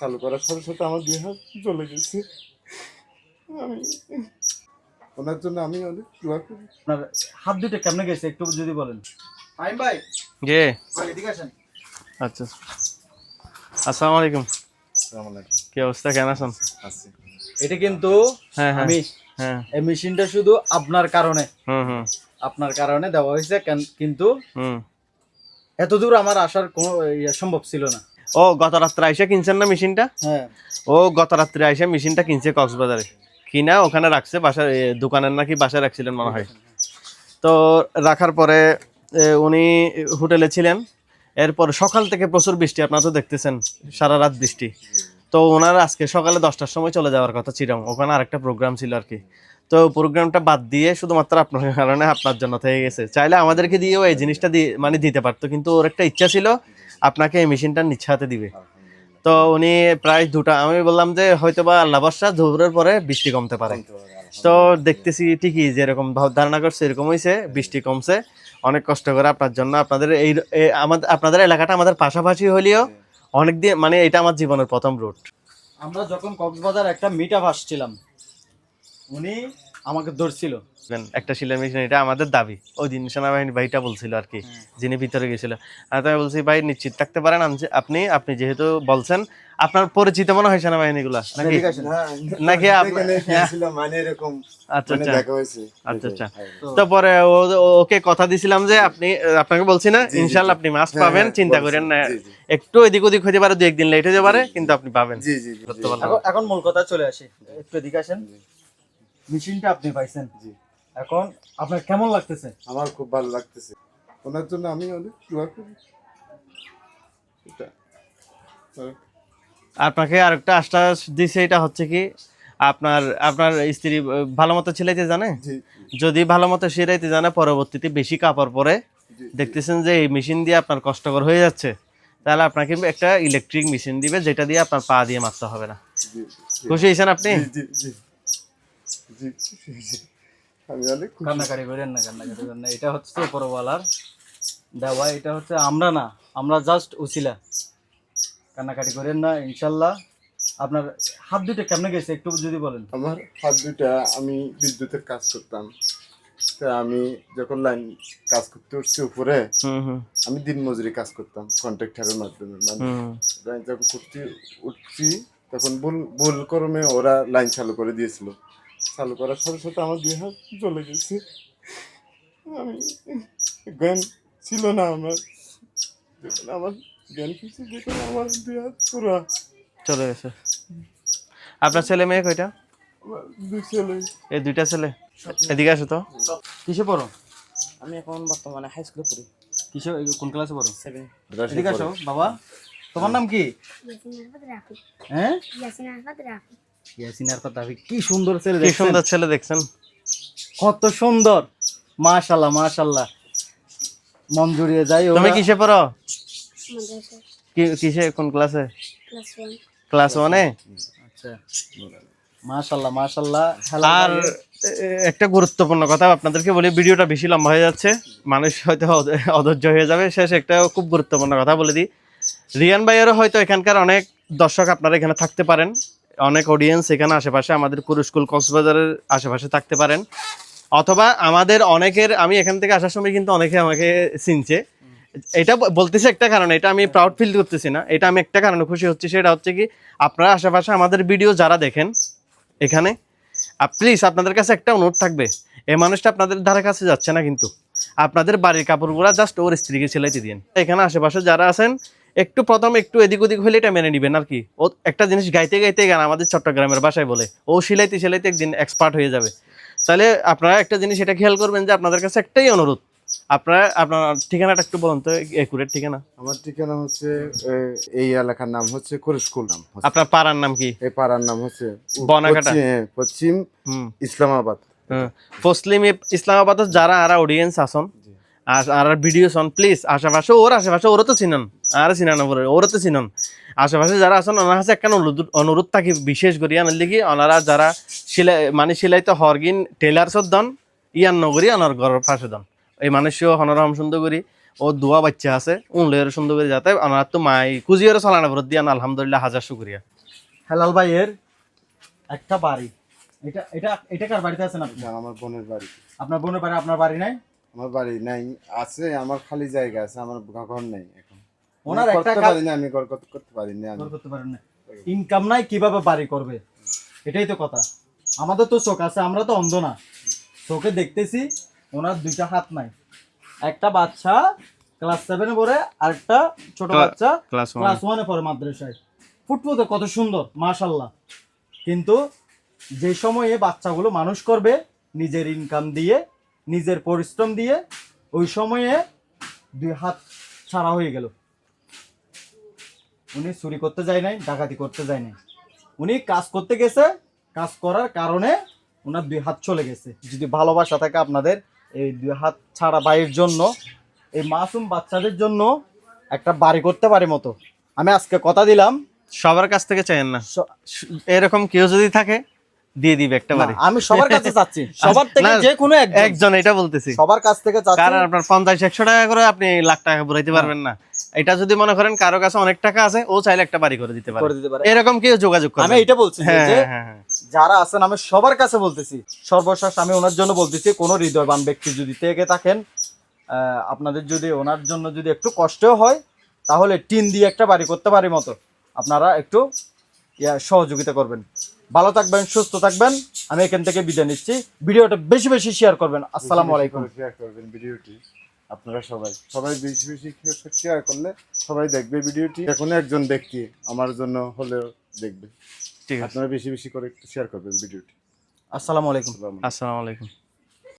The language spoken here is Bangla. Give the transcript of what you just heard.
চালু করার সাথে সাথে আমার দুই হাত চলে গেছে। আমি ওনার জন্য আমি অনেক দোয়া করি। আপনার হাত দুটো কেমনে গেছে একটু যদি বলেন? আইম ভাই। জি এদিকে আসেন। আচ্ছা। আসসালামু আলাইকুম। আসসালামু আলাইকুম। কি অবস্থা কেমন আছেন? আছি। এটা কিন্তু হ্যাঁ হ্যাঁ। আমি হ্যাঁ। এই মেশিনটা শুধু আপনার কারণে। হুম হুম। আপনার কারণে দেওয়া হয়েছে কেন- কিন্তু হুম। এত দূর আমার আসার কোনো ইয়ে সম্ভব ছিল না। ও গত রাত্রে আইসা কিনছেন না মেশিনটা? হ্যাঁ। ও গত রাত্রে আইসা মেশিনটা কিনছে কক্সবাজারে। কিনা ওখানে রাখছে বাসার দোকানের নাকি বাসায় রাখছিলেন মনে হয়। তো রাখার পরে উনি হোটেলে ছিলেন। এরপর সকাল থেকে প্রচুর বৃষ্টি আপনারা তো দেখতেছেন সারা রাত বৃষ্টি। তো ওনার আজকে সকালে দশটার সময় চলে যাওয়ার কথা ছিলাম। ওখানে আরেকটা প্রোগ্রাম ছিল আর কি। তো প্রোগ্রামটা বাদ দিয়ে শুধুমাত্র আপনার কারণে আপনার জন্য থেকে গেছে। চাইলে আমাদেরকে দিয়েও এই জিনিসটা দিয়ে মানে দিতে পারতো। কিন্তু ওর একটা ইচ্ছা ছিল আপনাকে এই মেশিনটা নিচ্ছে হাতে দিবে। তো উনি প্রায় দুটা আমি বললাম যে হয়তো বা আল্লাহ বর্ষা দুপুরের পরে বৃষ্টি কমতে পারে। তো দেখতেছি ঠিকই যেরকম ভাব ধারণা করছে এরকম হয়েছে বৃষ্টি কমছে। অনেক কষ্ট করে আপনার জন্য আপনাদের এই আমাদের আপনাদের এলাকাটা আমাদের পাশাপাশি হলেও অনেক দিন মানে এটা আমার জীবনের প্রথম রুট আমরা যখন কক্সবাজার একটা মিট আপ আসছিলাম উনি আমাকে ধরছিল। একটা সিলাই মেশিন এটা আমাদের দাবি। ওই দিন সেনাবাহিনী ভাইটা বলছিল আর কি যিনি ভিতরে গেছিল। আর তাই বলছি ভাই নিশ্চিত থাকতে পারেন আপনি আপনি যেহেতু বলছেন আপনার পরিচিত মনে হয় সেনাবাহিনীগুলা? নাকি নাকি আপ- এখানে গিয়েছিলাম, মানে এরকম আচ্ছা মানে আচ্ছা। আচ্ছা আচ্ছা। তো- পরে ওকে কথা দিছিলাম যে আপনি আপনাকে বলছি না ইনশাল্লাহ আপনি মাছ হ্যাঁ, পাবেন হ্যাঁ, চিন্তা করেন না। একটু এদিক ওদিক হতে পারে দু একদিন লেট হতে পারে কিন্তু আপনি পাবেন। এখন মূল কথা চলে আসি। একটু এদিকে আসেন। মেশিনটা আপনি পাইছেন। জি। এখন আপনার কেমন লাগতেছে? আমার খুব ভালো লাগতেছে। ওনার জন্য আমি অনেক দোয়া করি। আপনাকে আরেকটা আশ্বাস দিছে এটা হচ্ছে কি আপনার আপনার স্ত্রী ভালো মতো ছিলাইতে জানে? যদি ভালো মতো সেরাইতে জানে পরবর্তীতে বেশি কাপড় পরে দেখতেছেন যে এই মেশিন দিয়ে আপনার কষ্টকর হয়ে যাচ্ছে তাহলে আপনাকে একটা ইলেকট্রিক মেশিন দিবে যেটা দিয়ে আপনার পা দিয়ে মারতে হবে না। খুশি হয়েছেন আপনি? জি আমি অনেক কান্নাকাটি করেন না কান্নাকাটি করেন না। এটা হচ্ছে উপরওয়ালার দেওয়া এটা হচ্ছে আমরা না আমরা জাস্ট উছিলা কান্নাকাটি করেন না ইনশাল্লাহ। আপনার হাত দুটো কেমনে গেছে একটু যদি বলেন আমার হাত দুটা আমি বিদ্যুতের কাজ করতাম। তা আমি যখন লাইন কাজ করতে উঠছি উপরে আমি দিন মজুরি কাজ করতাম কন্ট্রাক্টারের মাধ্যমে। মানে যখন করতে উঠছি তখন ভুল ভুল কর্মে ওরা লাইন চালু করে দিয়েছিল। চালু করার সাথে সাথে আমার দুই হাত চলে গেছে। আমি জ্ঞান ছিল না আমার। যখন আমার জ্ঞান কিছু দেখুন আমার দুই হাত পুরো চলে গেছে। আপনার ছেলে মেয়ে কয়টা? দুই ছেলে। এই দুইটা ছেলে? এদিকে আসো তো। কিসে পড়ো? আমি এখন বর্তমানে হাই স্কুলে পড়ি। কিসে কোন ক্লাসে পড়ো? সেভেন এদিকে আসো বাবা। তোমার নাম কি? হ্যাঁ? রাফি কি সুন্দর ছেলে কি সুন্দর ছেলে দেখছেন? কত সুন্দর। মাশাল্লাহ মাশাল্লাহ। মন জুড়িয়ে যাই তুমি কিসে পড়ো? কিসে কোন ক্লাসে? Class one. আচ্ছা মাশাল্লাহ মাশাল্লাহ। আর একটা গুরুত্বপূর্ণ কথা আপনাদেরকে বলি ভিডিওটা বেশি লম্বা হয়ে যাচ্ছে মানুষ হয়তো অধৈর্য হয়ে যাবে। শেষ একটা খুব গুরুত্বপূর্ণ কথা বলে দিই। রিয়ান ভাইয়েরও হয়তো এখানকার অনেক দর্শক আপনারা এখানে থাকতে পারেন। অনেক অডিয়েন্স এখানে আশেপাশে আমাদের কুরুস্কুল কক্সবাজারের আশেপাশে থাকতে পারেন। অথবা আমাদের অনেকের, আমি এখান থেকে আসার সময় কিন্তু অনেকে আমাকে চিনছে। এটা বলতেছি একটা কারণে, এটা আমি প্রাউড ফিল করতেছি না। এটা আমি একটা কারণে খুশি হচ্ছি, সেটা হচ্ছে কি, আপনারা আশেপাশে আমাদের ভিডিও যারা দেখেন এখানে প্লিজ আপনাদের কাছে একটা অনুরোধ থাকবে। এই মানুষটা আপনাদের ধারে কাছে যাচ্ছে না কিন্তু। আপনাদের বাড়ির কাপড়গুলো জাস্ট ওর স্ত্রীকে সেলাইতে দিন এখানে আশেপাশে যারা আছেন একটু প্রথম একটু এদিক ওদিক হলে এটা মেনে নেবেন আর কি। ও একটা জিনিস গাইতে গাইতে গান আমাদের চট্টগ্রামের ভাষায় বলে ও সিলাইতে সিলাইতে একদিন এক্সপার্ট হয়ে যাবে। তাহলে আপনারা একটা জিনিস এটা খেয়াল করবেন যে আপনাদের কাছে একটাই অনুরোধ আপনারা আপনার ঠিকানাটা একটু বলুন তো একুরেট ঠিকানা। আমার ঠিকানা হচ্ছে এই এলাকার নাম হচ্ছে কুরস্কুল নাম। আপনার পাড়ার নাম কি? এই পাড়ার নাম হচ্ছে বনাকাটা। পশ্চিম- পশ্চিম ইসলামাবাদ। হ্যাঁ। মুসলিম ইসলামাবাদ যারা আর অডিয়েন্স আসন আর আর ভিডিও শোন প্লিজ আশেপাশে ওর আশেপাশে ওরও তো চিনন। আর চিনান ওর ওরও তো চিনন। আশেপাশে যারা আছেন ওনার কাছে একটা অনুরোধ অনুরোধ থাকি বিশেষ করি। আনার লিগি ওনারা যারা সিলাই মানে সিলাইতে হরগিন টেলার দন ইয়ান নগরী আনার ঘরের পাশে দন। এই মানুষও হনরহম সুন্দর করি। ও দোয়া বাচ্চা আছে উনলের সুন্দর করে যাতে আমার তো মাই কুজিয়ারও চালানা ভরত দিয়ান আলহামদুলিল্লাহ হাজার শুক্রিয়া। হেলাল ভাইয়ের একটা বাড়ি। এটা এটা এটা কার বাড়িতে আছেন আপনি এটা আমার বোনের বাড়ি। আপনার বোনের বাড়ি আপনার বাড়ি নাই? আমার বাড়ি নাই আছে আমার খালি জায়গা আছে আমার ঘর নেই এখন। ওনার একটা কাজ- পারি না আমি ঘর করতে পারি না আমি। করতে পারেন না। ইনকাম নাই কীভাবে বাড়ি করবে? এটাই তো কথা। আমাদের তো চোখ আছে আমরা তো অন্ধ না। চোখে দেখতেছি ওনার দুইটা হাত নাই। একটা বাচ্চা ক্লাস সেভেনে পড়ে আরেকটা ছোট বাচ্চা ক্লাস ক্লাস ওয়ানে পড়ে মাদ্রাসায়। ফুটবল কত সুন্দর মাশাল্লাহ কিন্তু যে সময়ে বাচ্চাগুলো মানুষ করবে নিজের ইনকাম দিয়ে নিজের পরিশ্রম দিয়ে ওই সময়ে দুই হাত ছাড়া হয়ে গেল। উনি চুরি করতে যায় নাই ডাকাতি করতে যায় নাই। উনি কাজ করতে গেছে কাজ করার কারণে ওনার দুই হাত চলে গেছে। যদি ভালোবাসা থাকে আপনাদের এই দুই হাত ছাড়া ভাইয়ের জন্য এই মাসুম বাচ্চাদের জন্য একটা বাড়ি করতে পারে মতো। আমি আজকে কথা দিলাম। সবার কাছ থেকে চাইেন না। এরকম কেউ যদি থাকে দিয়ে দিবে একটা বাড়ি আমি সবার কাছে চাচ্ছি। সবার থেকে যে কোনো একজন। একজন এটা বলতেছি। সবার কাছ থেকে চাচ্ছি। কারণ আপনার পঞ্চাশ একশো টাকা করে আপনি লাখ টাকা বুড়াইতে পারবেন না। এটা যদি মনে করেন কারও কাছে অনেক টাকা আছে ও চাইলে একটা বাড়ি করে দিতে পারে। এরকম কেউ যোগাযোগ করে আমি এটা বলছি যে- হ্যাঁ হ্যাঁ হ্যাঁ। যারা আছেন আমি সবার কাছে বলতেছি সর্বশেষ আমি ওনার জন্য বলতেছি কোনো হৃদয়বান ব্যক্তি যদি থেকে থাকেন আহ, আপনাদের যদি ওনার জন্য যদি একটু কষ্টও হয় তাহলে টিন দিয়ে একটা বাড়ি করতে পারি মতো। আপনারা একটু সহযোগিতা করবেন। ভালো থাকবেন সুস্থ থাকবেন। আমি এখান থেকে বিদায় নিচ্ছি। ভিডিওটা বেশি বেশি শেয়ার করবেন। আসসালামু আলাইকুম। শেয়ার করবেন ভিডিওটি। আপনারা সবাই সবাই বেশি বেশি শেয়ার করলে সবাই দেখবে ভিডিওটি। এখন একজন ব্যক্তি আমার জন্য হলেও দেখবে। ঠিক আছে। আপনারা বেশি বেশি করে একটু শেয়ার করবেন ভিডিওটি। আসসালামু আলাইকুম। আসসালামু আলাইকুম। আসসালামু আলাইকুম।